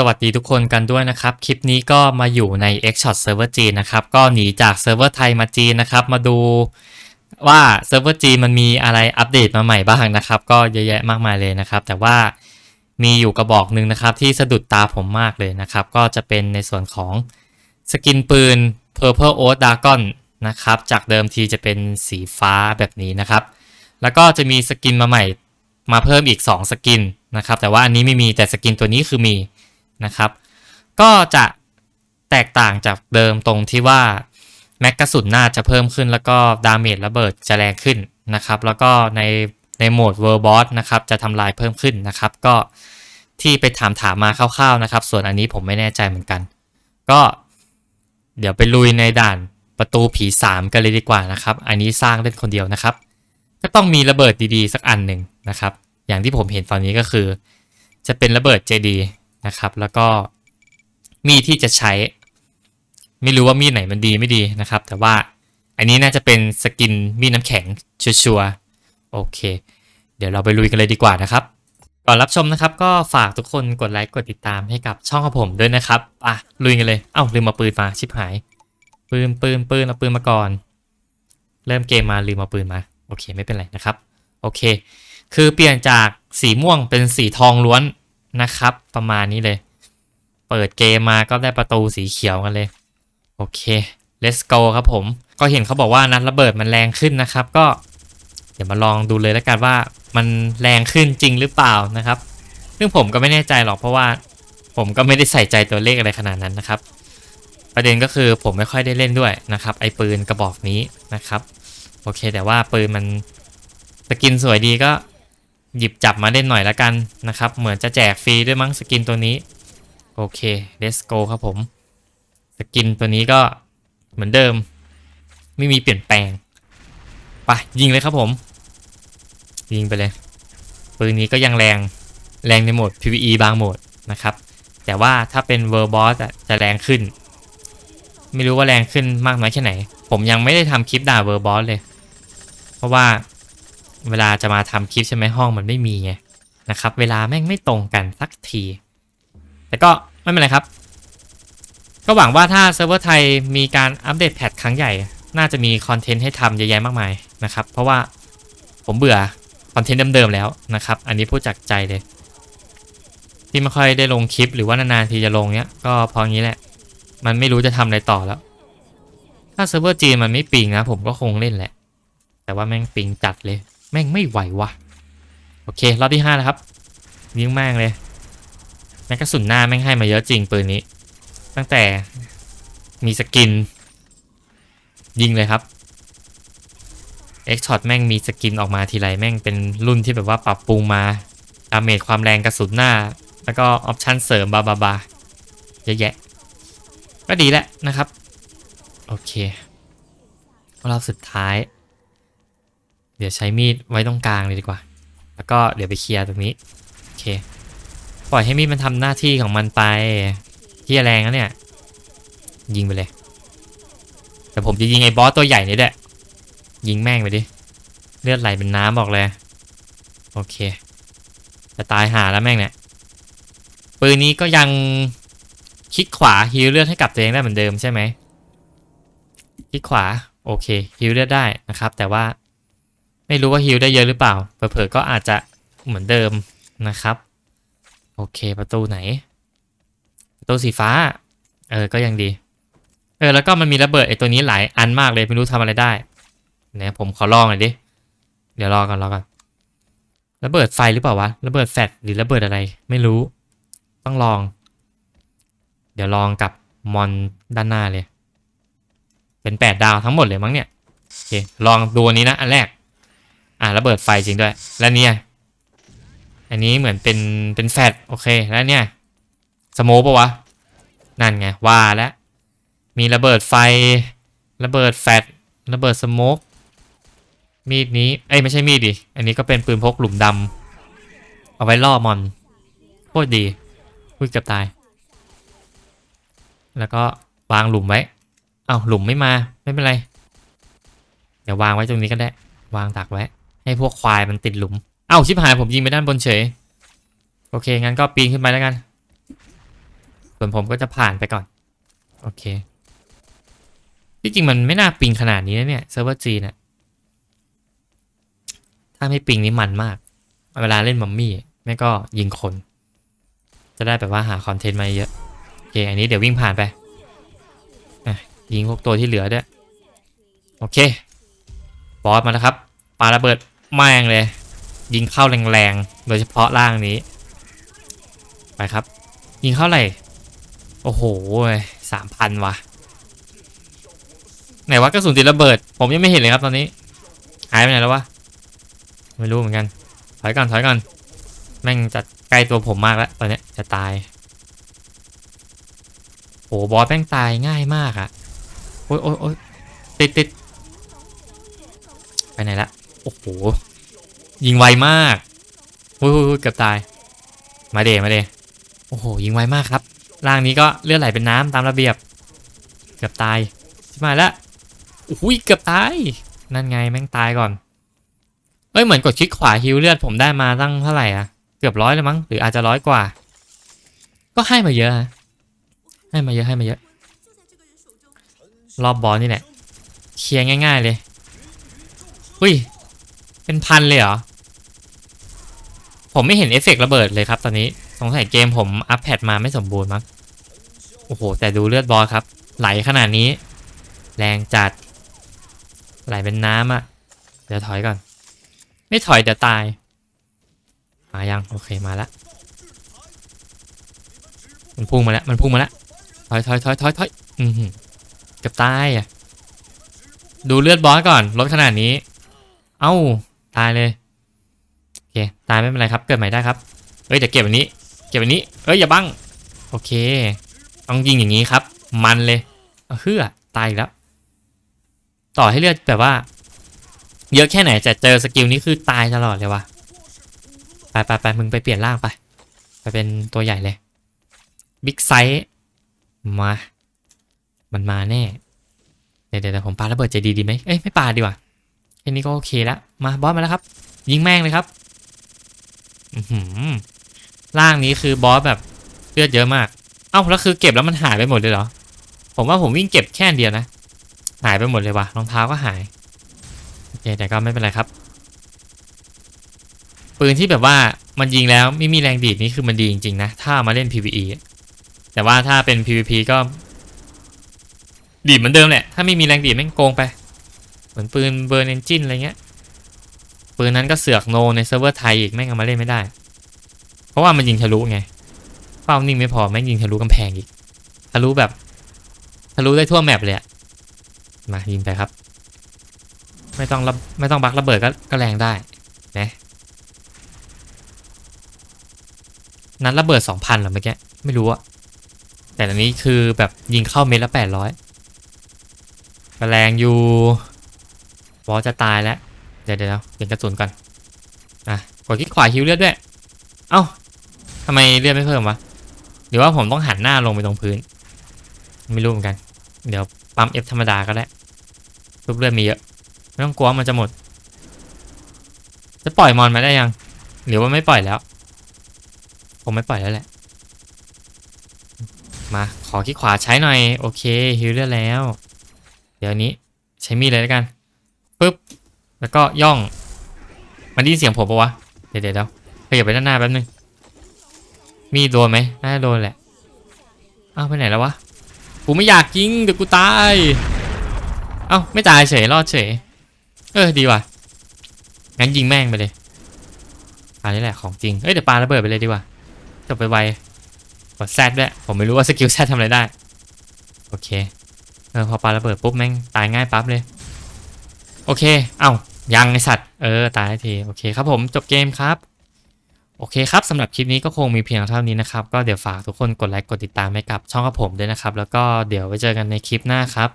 สวัสดีทุกคนกันด้วยนะครับ คลิปนี้ก็มาอยู่ใน Xshot Server จีนนะครับ ก็หนีจากเซิร์ฟเวอร์ไทยมาจีนนะครับ มาดูว่าเซิร์ฟเวอร์จีนมันมีอะไรอัปเดตมาใหม่บ้างนะครับ ก็เยอะแยะมากมายเลยนะครับ แต่ว่ามีอยู่กระบอกหนึ่งนะครับ ที่สะดุดตาผมมากเลยนะครับ ก็จะเป็นในส่วนของสกินปืน Purple o a t Dragon นะครับ จากเดิมทีจะเป็นสีฟ้าแบบนี้นะครับ แล้วก็จะมีสกินมาใหม่มาเพิ่มอีก 2 สกินนะครับ แต่ว่าอันนี้ไม่มีแต่สกินตัวนี้คือมี นะครับ ก็จะแตกต่างจากเดิมตรงที่ว่าแม็กกระสุนน้าจะเพิ่มขึ้นแล้วก็ดาเมจระเบิดจะแรงขึ้นนะครับ แล้วก็ในในโหมดเวอร์บอสนะครับจะทำลายเพิ่มขึ้นนะครับ ก็ที่ไปถามถามมาคร่าวๆนะครับ ส่วนอันนี้ผมไม่แน่ใจเหมือนกัน ก็เดี๋ยวไปลุยในด่านประตูผีสามกันเลยดีกว่านะครับ อันนี้สร้างเล่นคนเดียวนะครับ ก็ต้องมีระเบิดดีๆ สักอันหนึ่งนะครับ อย่างที่ผมเห็นตอนนี้ก็คือ จะเป็นระเบิด JD นะครับ แล้วก็มีดที่จะใช้ ไม่รู้ว่ามีดไหนมันดีไม่ดีนะครับ แต่ว่าอันนี้น่าจะเป็นสกินมีดน้ำแข็งชัวร์ๆโอเค เดี๋ยวเราไปลุยกันเลยดีกว่านะครับ ก่อนรับชมนะครับ ก็ฝากทุกคนกดไลค์กดติดตามให้กับช่องของผมด้วยนะครับอะลุยกันเลยเอ้าลืมมาปืนมาชิบหาย ปืนปืนปืนเอาปืนมาก่อน เริ่มเกมมาลืมเอาปืนมาโอเคไม่เป็นไรนะครับ โอเค คือเปลี่ยนจากสีม่วงเป็นสีทองล้วน นะครับ ประมาณนี้เลย เปิดเกมมาก็ได้ประตูสีเขียวกันเลย โอเค let's go ครับผม ก็เห็นเขาบอกว่านัดระเบิดมันแรงขึ้นนะครับ ก็ เดี๋ยวมาลองดูเลยแล้วกันว่ามันแรงขึ้นจริงหรือเปล่านะครับ ซึ่งผมก็ไม่แน่ใจหรอกเพราะว่า ผมก็ไม่ได้ใส่ใจตัวเลขอะไรขนาดนั้นนะครับ ประเด็นก็คือผมไม่ค่อยได้เล่นด้วยนะครับ ไอปืนกระบอกนี้นะครับ โอเค แต่ว่าปืนมันสกินสวยดีก็ หยิบจับมาเล่นหน่อยละกันนะครับ เหมือนจะแจกฟรีด้วยมั้งสกินตัวนี้ โอเค let's go ครับผม สกินตัวนี้ก็เหมือนเดิม ไม่มีเปลี่ยนแปลงไปยิงเลยครับผม ยิงไปเลยปืนนี้ก็ยังแรงแรงในโหมด PVE บางโหมดนะครับ แต่ว่าถ้าเป็น World Boss อะจะแรงขึ้น ไม่รู้ว่าแรงขึ้นมากน้อยแค่ไหน ผมยังไม่ได้ทำคลิปด่า World Boss เลย เพราะว่า เวลาจะมาทำคลิปใช่ไหมห้องมันไม่มีไงนะครับ เวลาแม่งไม่ตรงกันสักที แต่ก็ไม่เป็นไรครับ ก็หวังว่าถ้าเซิร์ฟเวอร์ไทยมีการอัปเดตแพทครั้งใหญ่ น่าจะมีคอนเทนต์ให้ทำเยอะแยะมากมายนะครับ เพราะว่าผมเบื่อคอนเทนต์เดิมๆแล้วนะครับ อันนี้พูดจากใจเลย ที่ไม่ค่อยได้ลงคลิปหรือว่านานๆทีจะลงเนี้ย ก็พองี้แหละ มันไม่รู้จะทำอะไรต่อแล้ว ถ้าเซิร์ฟเวอร์จีนมันไม่ปิงนะผมก็คงเล่นแหละ แต่ว่าแม่งปิงจัดเลย แม่งไม่ไหววะโอเครอบที่ห้านะครับยิงแม่งเลยแม็กกระสุนหน้าแม่งให้มาเยอะจริงปืนนี้ ตั้งแต่มีสกิน ยิงเลยครับ X Shot แม่งมีสกินออกมาทีไรแม่งเป็นรุ่นที่แบบว่าปรับปรุงมาดาเมจความแรงกระสุนหน้า แล้วก็ออปชันเสริมบาบาบาเยอะแยะ ก็ดีแหละนะครับ โอเครอบสุดท้าย เดี๋ยวใช้มีดไว้ตรงกลางเลยดีกว่า แล้วก็เดี๋ยวไปเคลียร์ตรงนี้ โอเค ปล่อยให้มีดมันทำหน้าที่ของมันไปที่แรงแล้วเนี่ย ยิงไปเลย แต่ผมจะยิงไอ้บอสตัวใหญ่นี่แหละ ยิงแม่งไปดิ เลือดไหลเป็นน้ำบอกเลย โอเค จะตายหาแล้วแม่งเนี่ย ปืนนี้ก็ยังคลิกขวาฮิลเลือดให้กับตัวเองได้เหมือนเดิมใช่ไหมคลิกขวา โอเคฮิลเลือดได้นะครับ แต่ว่า ไม่รู้ว่าฮิลได้เยอะหรือเปล่า เผลอๆก็อาจจะเหมือนเดิมนะครับ โอเคประตูไหน ประตูสีฟ้า เออ ก็ยังดี เออ แล้วก็มันมีระเบิดไอ้ตัวนี้หลายอันมากเลย ไม่รู้ทำอะไรได้เนี่ยผมขอลองหน่อยดิ เดี๋ยวรอก่อนรอก่อนระเบิดไฟหรือเปล่าวะ ระเบิดแฟลชหรือระเบิดอะไร ไม่รู้ ต้องลอง เดี๋ยวลองกับมอนด้านหน้าเลย เป็นแปดดาวทั้งหมดเลยมั้งเนี่ย โอเค ลองดูอันนี้นะ อันแรก อ่าระเบิดไฟจริงด้วย แล้วเนี่ย อันนี้เหมือนเป็นเป็นแฟดโอเคแล้วเนี่ยสโมปะวะ นั่นไงว่าแล้วมีระเบิดไฟ ระเบิดแฟดระเบิดสโมกมีดนี้เอ้ยไม่ใช่มีดดิอันนี้ก็เป็นปืนพกหลุมดำเอาไว้ล่อมอนโคตรดีพูดกับตาย แล้วก็วางหลุมไว้เอ้าหลุมไม่มาไม่เป็นไร เดี๋ยววางไว้ตรงนี้ก็ได้ วางตักไว้ ให้พวกควายมันติดหลุม เอ้าชิบหายผมยิงไปด้านบนเฉย โอเค งั้นก็ปีนขึ้นไปแล้วกัน ส่วนผมก็จะผ่านไปก่อน โอเค ที่จริงมันไม่น่าปิงขนาดนี้นะเนี่ยเซิร์ฟเวอร์จีนอะถ้าไม่ปิงนี่มันมาก เวลาเล่นมัมมี่ไม่ก็ยิงคน จะได้แบบว่าหาคอนเทนต์มาเยอะโอเค อันนี้เดี๋ยววิ่งผ่านไปยิงพวกตัวที่เหลือด้วย โอเค บอสมาแล้วครับปาระเบิด แม่งเลย ยิงเข้าแรงๆ โดยเฉพาะล่างนี้ ไปครับ ยิงเข้าไหร่ โอ้โหสามพันวะไหนวะกระสุนติดระเบิด ผมยังไม่เห็นเลยครับตอนนี้ หายไปไหนแล้ววะ ไม่รู้เหมือนกัน ถอยก่อนถอยก่อน แม่งจะใกล้ตัวผมมากแล้วตอนนี้จะตายโหบอสแม่งตายง่ายมากอะโอ้ยโอ้ยโอ้ยติดติดไปไหนละ โอ้โห ยิงไวมากโอ้ยเกือบตาย มาเดมาเดโอ้โห ยิงไวมากครับร่างนี้ก็เลือดไหลเป็นน้ำตามระเบียบ เกือบตายใช่ไหมละโอ้ยเกือบตาย นั่นไงแม่งตายก่อน เอ้ยเหมือนกดคลิกขวาฮิวเลือดผมได้มาตั้งเท่าไหร่อะเกือบร้อยเลยมั้ง หรืออาจจะร้อยกว่า ก็ให้มาเยอะฮะให้มาเยอะให้มาเยอะ รอบบอลนี่แหละ เคลียร์ง่าย ๆเลย อุ้ย เป็นพันเลยเหรอ ผมไม่เห็นเอฟเฟกระเบิดเลยครับตอนนี้ สงสัยเกมผมอัปแพดมาไม่สมบูรณ์มั้ง โอ้โห แต่ดูเลือดบอสครับ ไหลขนาดนี้ แรงจัด ไหลเป็นน้ำอะ่ะ เดี๋ยวถอยก่อน ไม่ถอยเดี๋ยวตาย มายัง โอเคมาละ มันพุ่งมาแล้ว มันพุ่งมาแล้ว ถอยถอยถอยถอยถอยอือหือเกือบตายอะ ดูเลือดบอสก่อน ลดขนาดนี้ เอ้า ตายเลยโอเคตายไม่เป็นไรครับ เกิดใหม่ได้ครับเอ้ยเดี๋ยวเก็บอันนี้ เก็บอันนี้ เอ้ยอย่าบังโอเค ต้องยิงอย่างนี้ครับ มันเลยเอาเฮือตายอีกแล้ว ต่อให้เลือดแบบว่า เยอะแค่ไหนจะเจอสกิลนี้คือตายตลอดเลยวะไปไปไปมึงไปเปลี่ยนร่างไป ไปเป็นตัวใหญ่เลยบิ๊กไซส์มา มันมาแน่ เดี๋ยวเดี๋ยวผมปาระเบิดใจดีดีไหมเอ้ยไม่ปาดีกว่า ค่นี้ก็โอเคแล้วมาบอสมาแล้วครับ ยิงแม่งเลยครับอือหือร่างนี้คือบอสแบบเลือดเยอะมาก เอ้าแล้วคือเก็บแล้วมันหายไปหมดเลยเหรอ ผมว่าผมวิ่งเก็บแค่เดียวนะ หายไปหมดเลยว่ะรองเท้าก็หาย โอเคแต่ก็ไม่เป็นไรครับ ปืนที่แบบว่ามันยิงแล้วไม่มีแรงดีดนี่คือมันดีจริงๆนะ ถ้ามาเล่น PVE แต่ว่าถ้าเป็น PVP ก็ ดีดเหมือนเดิมแหละ ถ้าไม่มีแรงดีดแม่งโกงไป มือนปืนเบอร์เอนจินอะไรเงี้ย ปืนนั้นก็เสือกโนในเซิร์ฟเวอร์ไทยอีกแม่งเอามาเล่นไม่ได้ เพราะว่ามันยิงทะลุไงเป้านิ่งไม่พอแม่งยิงทะลุกำแพงอีก ทะลุแบบ ทะลุได้ทั่วแมปเลยอะมายิงไปครับ ไม่ต้องระไม่ต้องบักระเบิดก็ก็แรงได้นะนั้นระเบิดสองพันหรอเมื่อกี้ไม่รู้อะแต่อันนี้คือแบบยิงเข้าเม็ดละแปดร้อยแรงอยู่ บอสจะตายแล้ว เดี๋ยวเดี๋ยวเปลี่ยนกระสุนก่อนอะกดคลิกขวาฮิวเลือดด้วย เอ้าทำไมเลือดไม่เพิ่มวะหรือว่าผมต้องหันหน้าลงไปตรงพื้น ไม่รู้เหมือนกัน เดี๋ยวปั๊มเอฟธรรมดาก็ได้รูปเลือดมีเยอะไม่ต้องกลัวมันจะหมด จะปล่อยมอนมาได้ยัง หรือว่าไม่ปล่อยแล้ว ผมไม่ปล่อยแล้วแหละ มาขอคลิกขวาใช้หน่อย โอเคฮิวเลือดแล้ว เดี๋ยวนี้ใช้มีดเลยแล้วกัน แล้วก็ย่อง มันได้ยินเสียงผมปะวะเดี๋ยวเดี๋ยวเดี๋ยวขยับไปด้านหน้าแป๊บนึง มีโดนไหมน่าโดนแหละ อ้าวไปไหนแล้ววะ กูไม่อยากยิงเดี๋ยวกูตาย เอ้าไม่ตายเฉยรอดเฉย เออดีว่ะ งั้นยิงแม่งไปเลยอันนี้แหละของจริง เอ้ยเดี๋ยวปาระเบิดไปเลยดีกว่าจบไปไวกดแซดด้วยผมไม่รู้ว่าสกิลแซดทำอะไรได้ โอเค เออพอปาระเบิดปุ๊บแม่งตายง่ายปั๊บเลย โอเค เอ้ายังไอสัตว์ เออ ตายที โอเคครับผม จบเกมครับ โอเคครับสำหรับคลิปนี้ก็คงมีเพียงเท่านี้นะครับ ก็เดี๋ยวฝากทุกคนกดไลค์ กดติดตามให้กับช่องกับผมด้วยนะครับ แล้วก็เดี๋ยวไว้เจอกันในคลิปหน้าครับ